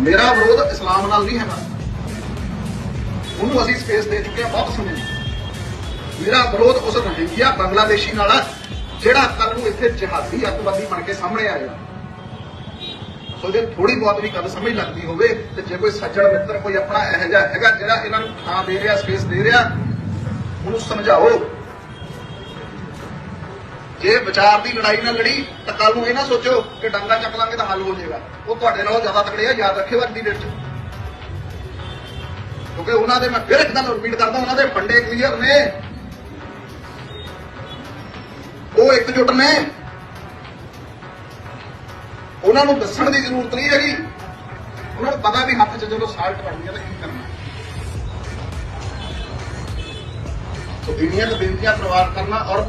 ਮੇਰਾ ਵਿਰੋਧ ਇਸਲਾਮ ਨਾਲ ਨਹੀਂ ਹੈਗਾ। ਉਹਨੂੰ ਅਸੀਂ ਸਪੇਸ ਦੇ ਚੁੱਕੇ ਹਾਂ, ਬਹੁਤ ਸਮੇਂ ਮੇਰਾ ਵਿਰੋਧ ਉਸ ਰੋਹਿੰਗਿਆ ਬੰਗਲਾਦੇਸ਼ੀ ਨਾਲ ਜਿਹੜਾ ਕੱਲ ਨੂੰ ਇੱਥੇ ਜਹਾਦੀ ਅੱਤਵਾਦੀ ਬਣ ਕੇ ਸਾਹਮਣੇ ਆਏਗਾ। ਸੋ ਜੇ ਥੋੜੀ ਬਹੁਤ ਵੀ ਗੱਲ ਸਮਝ ਲੱਗਦੀ ਹੋਵੇ, ਤੇ ਜੇ ਕੋਈ ਸੱਜਣ ਮਿੱਤਰ ਕੋਈ ਆਪਣਾ ਇਹੋ ਜਿਹਾ ਹੈਗਾ ਜਿਹੜਾ ਇਹਨਾਂ ਨੂੰ ਥਾਂ ਦੇ ਰਿਹਾ ਸਪੇਸ ਦੇ ਰਿਹਾ, ਉਹਨੂੰ ਸਮਝਾਓ। ਜੇ ਵਿਚਾਰ ਦੀ ਲੜਾਈ ਨਾ ਲੜੀ, ਤਾਂ ਕੱਲ ਨੂੰ ਇਹ ਨਾ ਸੋਚੋ ਕਿ ਡੰਗਾ ਚੱਕ ਲਾਂਗੇ ਤਾਂ ਹੱਲ ਹੋ ਜਾਏਗਾ। ਉਹ ਤੁਹਾਡੇ ਨਾਲੋਂ ਜ਼ਿਆਦਾ ਤਕੜੇ ਆ, ਯਾਦ ਰੱਖਿਓ ਅੱਜ ਦੀ ਡੇਟ 'ਚ। ਕਿਉਂਕਿ ਉਹਨਾਂ ਦੇ ਮੈਂ ਫਿਰ ਇੱਕ ਗੱਲ ਰਿਪੀਟ ਕਰਦਾ, ਉਹਨਾਂ ਦੇ ਫੰਡੇ ਕਲੀਅਰ ਨੇ। ਉਹ ਇਕਜੁੱਟ ਨੇ। ਉਹਨਾਂ ਨੂੰ ਦੱਸਣ ਦੀ ਜ਼ਰੂਰਤ ਨਹੀਂ ਹੈਗੀ। ਉਹਨਾਂ ਨੂੰ ਪਤਾ ਵੀ ਹੱਥ 'ਚ ਜਦੋਂ ਸਾਲਟ ਪੜਦੀ ਹੈ ਤਾਂ ਕੀ ਕਰਨਾ। ਸੋ ਇੰਨੀਆਂ ਬੇਨਤੀਆਂ ਪਰਿਵਾਰ ਕਰਨਾ ਔਰ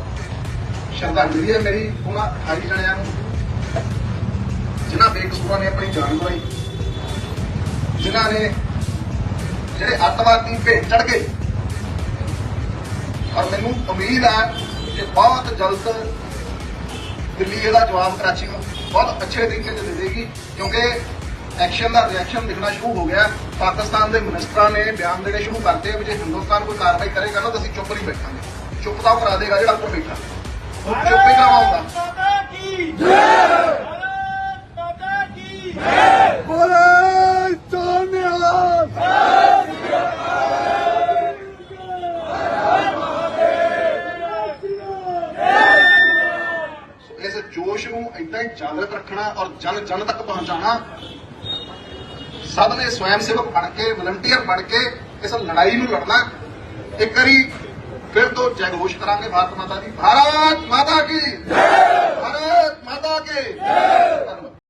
ਸ਼ਰਧਾਂਜਲੀ ਹੈ ਮੇਰੀ ਉਹਨਾਂ 28 ਜਣਿਆਂ ਨੂੰ, ਜਿਨ੍ਹਾਂ ਬੇਕਸੂਰਾਂ ਨੇ ਆਪਣੀ ਜਾਨ ਗਵਾਈ, ਜਿਨ੍ਹਾਂ ਨੇ ਜਿਹੜੇ ਅੱਤਵਾਦੀ ਭੇਟ ਚੜ ਗਏ। ਔਰ ਮੈਨੂੰ ਉਮੀਦ ਹੈ ਕਿ ਬਹੁਤ ਜਲਦ ਦਿੱਲੀ ਇਹਦਾ ਜਵਾਬ ਕਰਾਚੀ ਨੂੰ ਬਹੁਤ ਅੱਛੇ ਤਰੀਕੇ ਨਾਲ ਦੇਵੇਗੀ, ਕਿਉਂਕਿ ਐਕਸ਼ਨ ਦਾ ਰਿਐਕਸ਼ਨ ਦਿਖਣਾ ਸ਼ੁਰੂ ਹੋ ਗਿਆ। ਪਾਕਿਸਤਾਨ ਦੇ ਮਿਨਿਸਟਰਾਂ ਨੇ ਬਿਆਨ ਦੇਣੇ ਸ਼ੁਰੂ ਕਰਤੇ ਵੀ ਜੇ ਹਿੰਦੁਸਤਾਨ ਕੋਈ ਕਾਰਵਾਈ ਕਰੇਗਾ ਨਾ ਤਾਂ ਅਸੀਂ ਚੁੱਪ ਨਹੀਂ ਬੈਠਾਂਗੇ। ਚੁੱਪ ਤਾਂ ਉਹ ਕਰਾ ਦੇਗਾ ਜਿਹੜਾ ਉੱਪਰ ਬੈਠਾ। ਚੁੱਪ ਹੀ ਬੋਲੇ ਸੋਨਿਆ ਇਸ ਜੋਸ਼ ਨੂੰ ਇਦਾਂ ਹੀ ਜਾਗਰਤ ਰੱਖਣਾ ਔਰ ਜਨ ਜਨ ਤੱਕ ਪਹੁੰਚਾਉਣਾ। ਸਭ ਨੇ ਸਵੈਮ ਸੇਵਕ ਬਣ ਕੇ ਵਲੰਟੀਅਰ ਬਣ ਕੇ ਇਸ ਲੜਾਈ ਨੂੰ ਲੜਨਾ। ਇੱਕ ਵਾਰੀ ਫਿਰ ਤੋਂ ਜੈਘੋਸ਼ ਕਰਾਂਗੇ ਭਾਰਤ ਮਾਤਾ ਦੀ। ਭਾਰਤ ਮਾਤਾ